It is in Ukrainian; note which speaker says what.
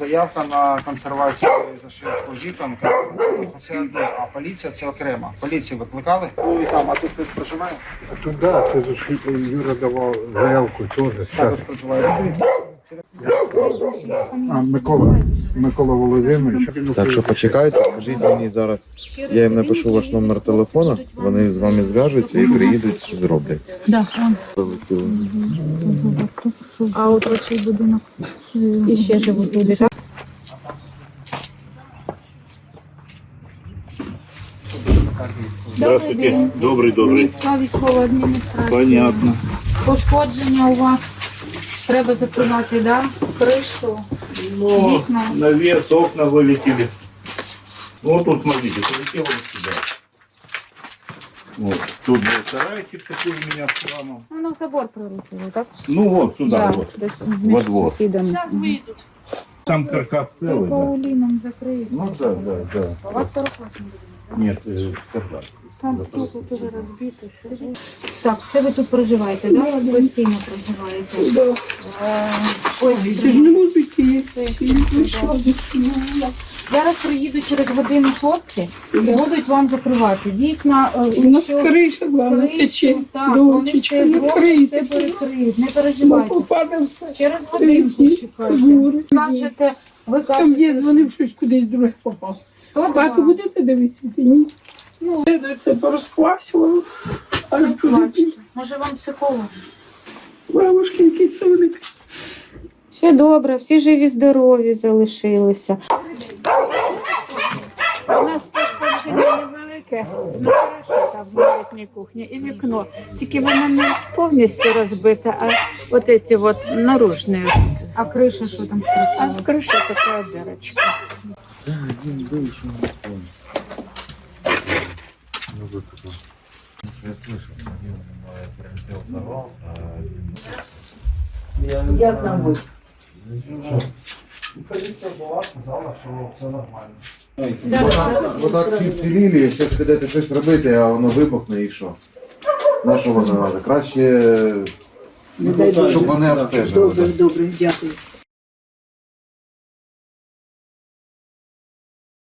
Speaker 1: заявка на консервацію зашивку вікон. Це одне, а поліція це окремо. Поліцію викликали? Ну і там, а тут хтось проживає?
Speaker 2: Туди, це ж Юра давав заявку теж.
Speaker 1: Також проживає.
Speaker 2: А, Микола, Микола Володимирович.
Speaker 3: Так що почекайте, скажіть мені зараз. Я їм напишу ваш номер телефона, вони з вами зв'яжуться і приїдуть, зроблять.
Speaker 4: Да, вон. А от оцей будинок і ще живуть люди. так?
Speaker 5: Здравствуйте. Добрый, добрый.
Speaker 4: Міська військова адміністрація.
Speaker 5: Понятно.
Speaker 4: Пошкодження у вас треба закривати, да? Кришу,
Speaker 5: Ну,
Speaker 4: вікна.
Speaker 5: навес, окна вылетели. Ну, вот тут, смотрите, полетело вот сюда. Вот. Тут был сарайчик такой у меня с храмом.
Speaker 4: Воно в забор прилетіло, так?
Speaker 5: Ну, вот сюда
Speaker 4: Да,
Speaker 5: вот.
Speaker 4: десь
Speaker 5: Во
Speaker 4: між
Speaker 5: двор.
Speaker 4: сусідами.
Speaker 5: Там каркас
Speaker 4: То
Speaker 5: целый, да.
Speaker 4: Пауліном закриють.
Speaker 5: Ну, да, да, да.
Speaker 4: У вас 48
Speaker 5: Нет, э, каркас.
Speaker 4: Там стол тут уже розбито. все. Так, це ви тут проживаєте, да? Постійно проживаєте? Е, Ой,
Speaker 6: Ти ж не можу йти.
Speaker 4: Зараз приїдуть через годину хлопці і будуть вам закривати вікна. е,
Speaker 6: У нас
Speaker 4: якщо
Speaker 6: криша главна
Speaker 4: кришу,
Speaker 6: тече.
Speaker 4: Так, вони
Speaker 6: Дочечка, не
Speaker 4: зроблять,
Speaker 6: крийте.
Speaker 4: перекриють, не переживайте.
Speaker 6: все.
Speaker 4: Через годинку чекайте.
Speaker 6: Горе.
Speaker 4: Кажете, ви
Speaker 6: Там є дзвонив щось кудись друге попав.
Speaker 4: 102.
Speaker 6: Так, будете дивитися? Ти ні? Ну, це- це порозквасювало. Аж туди.
Speaker 4: Бачите. Може вам психолог?
Speaker 6: Бабушки, який це великий.
Speaker 4: Все добре, всі живі, здорові залишилися.
Speaker 7: У нас пошкодження невелике, хорошо там в літній кухні і вікно. Тільки воно не повністю розбите, а от ці от наружні.
Speaker 4: А криша що там
Speaker 7: А
Speaker 4: страшно?
Speaker 7: в криші така дирочка.
Speaker 1: Поліція була, сказала, що все нормально.
Speaker 3: Отак всі вцілілі, якщо підете щось робити, а воно вибухне і що? На що воно треба? Краще, щоб вони обстежили.
Speaker 6: добре, дякую.